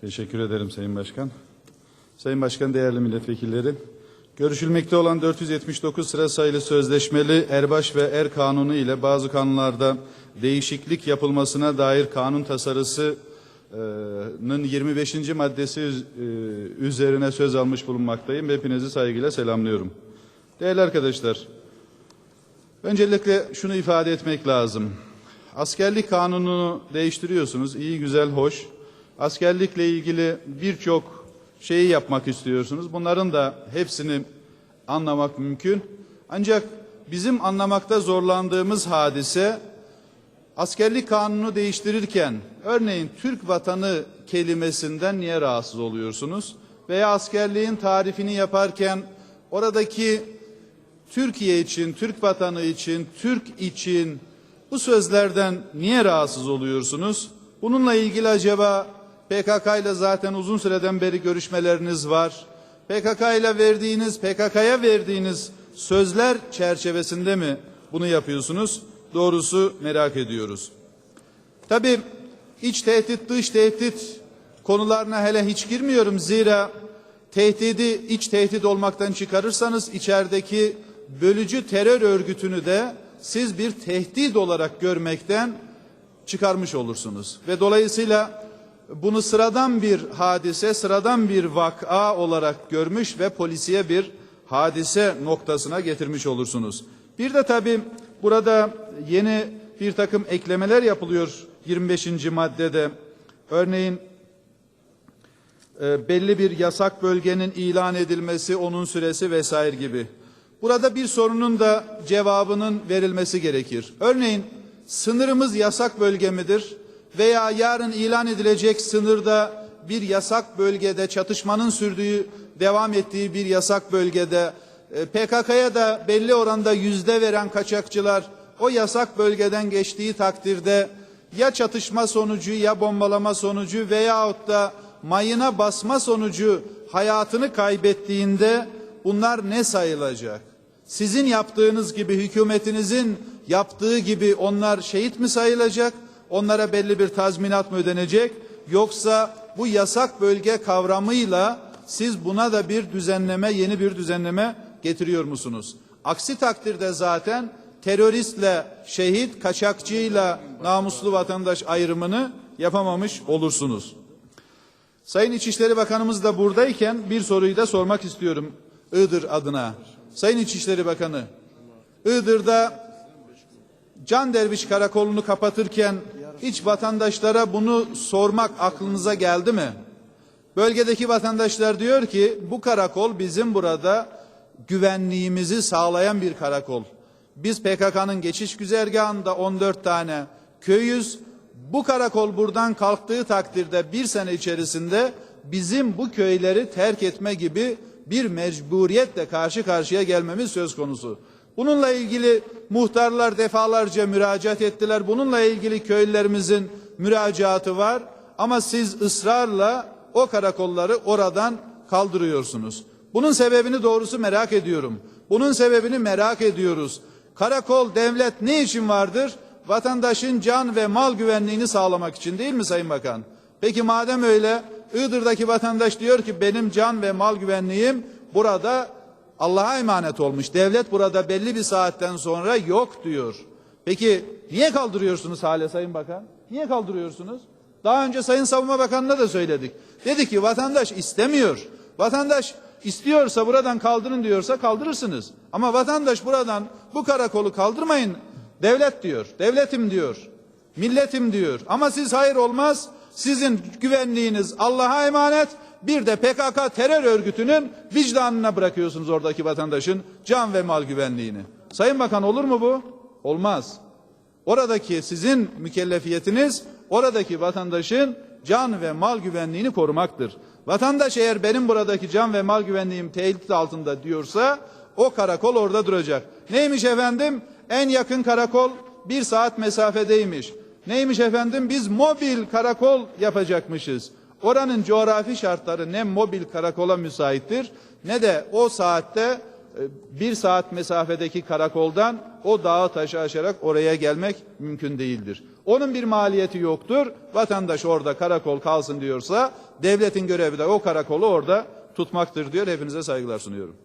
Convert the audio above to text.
Teşekkür ederim Sayın Başkan. Sayın Başkan, değerli milletvekilleri, görüşülmekte olan 479 sıra sayılı sözleşmeli Erbaş ve Er Kanunu ile bazı kanunlarda değişiklik yapılmasına dair kanun tasarısının 25. maddesi e, üzerine söz almış bulunmaktayım. Hepinizi saygıyla selamlıyorum. Değerli arkadaşlar, öncelikle şunu ifade etmek lazım. Askerlik kanununu değiştiriyorsunuz. iyi güzel, hoş. Askerlikle ilgili birçok şeyi yapmak istiyorsunuz. Bunların da hepsini anlamak mümkün. Ancak bizim anlamakta zorlandığımız hadise askerlik kanunu değiştirirken örneğin Türk vatanı kelimesinden niye rahatsız oluyorsunuz? Veya askerliğin tarifini yaparken oradaki Türkiye için, Türk vatanı için, Türk için bu sözlerden niye rahatsız oluyorsunuz? Bununla ilgili acaba PKK ile zaten uzun süreden beri görüşmeleriniz var. PKK ile verdiğiniz, PKK'ya verdiğiniz sözler çerçevesinde mi bunu yapıyorsunuz? Doğrusu merak ediyoruz. Tabii iç tehdit, dış tehdit konularına hele hiç girmiyorum. Zira tehdidi iç tehdit olmaktan çıkarırsanız içerideki bölücü terör örgütünü de siz bir tehdit olarak görmekten çıkarmış olursunuz. Ve dolayısıyla bunu sıradan bir hadise, sıradan bir vaka olarak görmüş ve polisiye bir hadise noktasına getirmiş olursunuz. Bir de tabii burada yeni bir takım eklemeler yapılıyor 25. maddede. Örneğin e, belli bir yasak bölgenin ilan edilmesi, onun süresi vesaire gibi. Burada bir sorunun da cevabının verilmesi gerekir. Örneğin sınırımız yasak bölge midir? Veya yarın ilan edilecek sınırda bir yasak bölgede çatışmanın sürdüğü, devam ettiği bir yasak bölgede e, PKK'ya da belli oranda yüzde veren kaçakçılar o yasak bölgeden geçtiği takdirde ya çatışma sonucu ya bombalama sonucu veyahut da mayına basma sonucu hayatını kaybettiğinde bunlar ne sayılacak? Sizin yaptığınız gibi hükümetinizin yaptığı gibi onlar şehit mi sayılacak? Onlara belli bir tazminat mı ödenecek? Yoksa bu yasak bölge kavramıyla siz buna da bir düzenleme, yeni bir düzenleme getiriyor musunuz? Aksi takdirde zaten teröristle şehit, kaçakçıyla namuslu vatandaş ayrımını yapamamış olursunuz. Sayın İçişleri Bakanımız da buradayken bir soruyu da sormak istiyorum Iğdır adına. Sayın İçişleri Bakanı, Iğdır'da Can Derviş Karakolu'nu kapatırken hiç vatandaşlara bunu sormak aklınıza geldi mi? Bölgedeki vatandaşlar diyor ki bu karakol bizim burada güvenliğimizi sağlayan bir karakol. Biz PKK'nın geçiş güzergahında 14 tane köyüz. Bu karakol buradan kalktığı takdirde bir sene içerisinde bizim bu köyleri terk etme gibi bir mecburiyetle karşı karşıya gelmemiz söz konusu. Bununla ilgili muhtarlar defalarca müracaat ettiler. Bununla ilgili köylülerimizin müracaatı var. Ama siz ısrarla o karakolları oradan kaldırıyorsunuz. Bunun sebebini doğrusu merak ediyorum. Bunun sebebini merak ediyoruz. Karakol devlet ne için vardır? Vatandaşın can ve mal güvenliğini sağlamak için değil mi Sayın Bakan? Peki madem öyle Iğdır'daki vatandaş diyor ki benim can ve mal güvenliğim burada Allah'a emanet olmuş. Devlet burada belli bir saatten sonra yok diyor. Peki niye kaldırıyorsunuz hale Sayın Bakan? Niye kaldırıyorsunuz? Daha önce Sayın Savunma Bakanı'na da söyledik. Dedi ki vatandaş istemiyor. Vatandaş istiyorsa buradan kaldırın diyorsa kaldırırsınız. Ama vatandaş buradan bu karakolu kaldırmayın. Devlet diyor. Devletim diyor. Milletim diyor. Ama siz hayır olmaz. Sizin güvenliğiniz Allah'a emanet. Bir de PKK terör örgütünün vicdanına bırakıyorsunuz oradaki vatandaşın can ve mal güvenliğini. Sayın Bakan olur mu bu? Olmaz. Oradaki sizin mükellefiyetiniz oradaki vatandaşın can ve mal güvenliğini korumaktır. Vatandaş eğer benim buradaki can ve mal güvenliğim tehdit altında diyorsa o karakol orada duracak. Neymiş efendim? En yakın karakol bir saat mesafedeymiş. Neymiş efendim? Biz mobil karakol yapacakmışız. Oranın coğrafi şartları ne mobil karakola müsaittir ne de o saatte e, bir saat mesafedeki karakoldan o dağı taşı aşarak oraya gelmek mümkün değildir. Onun bir maliyeti yoktur. Vatandaş orada karakol kalsın diyorsa devletin görevi de o karakolu orada tutmaktır diyor. Hepinize saygılar sunuyorum.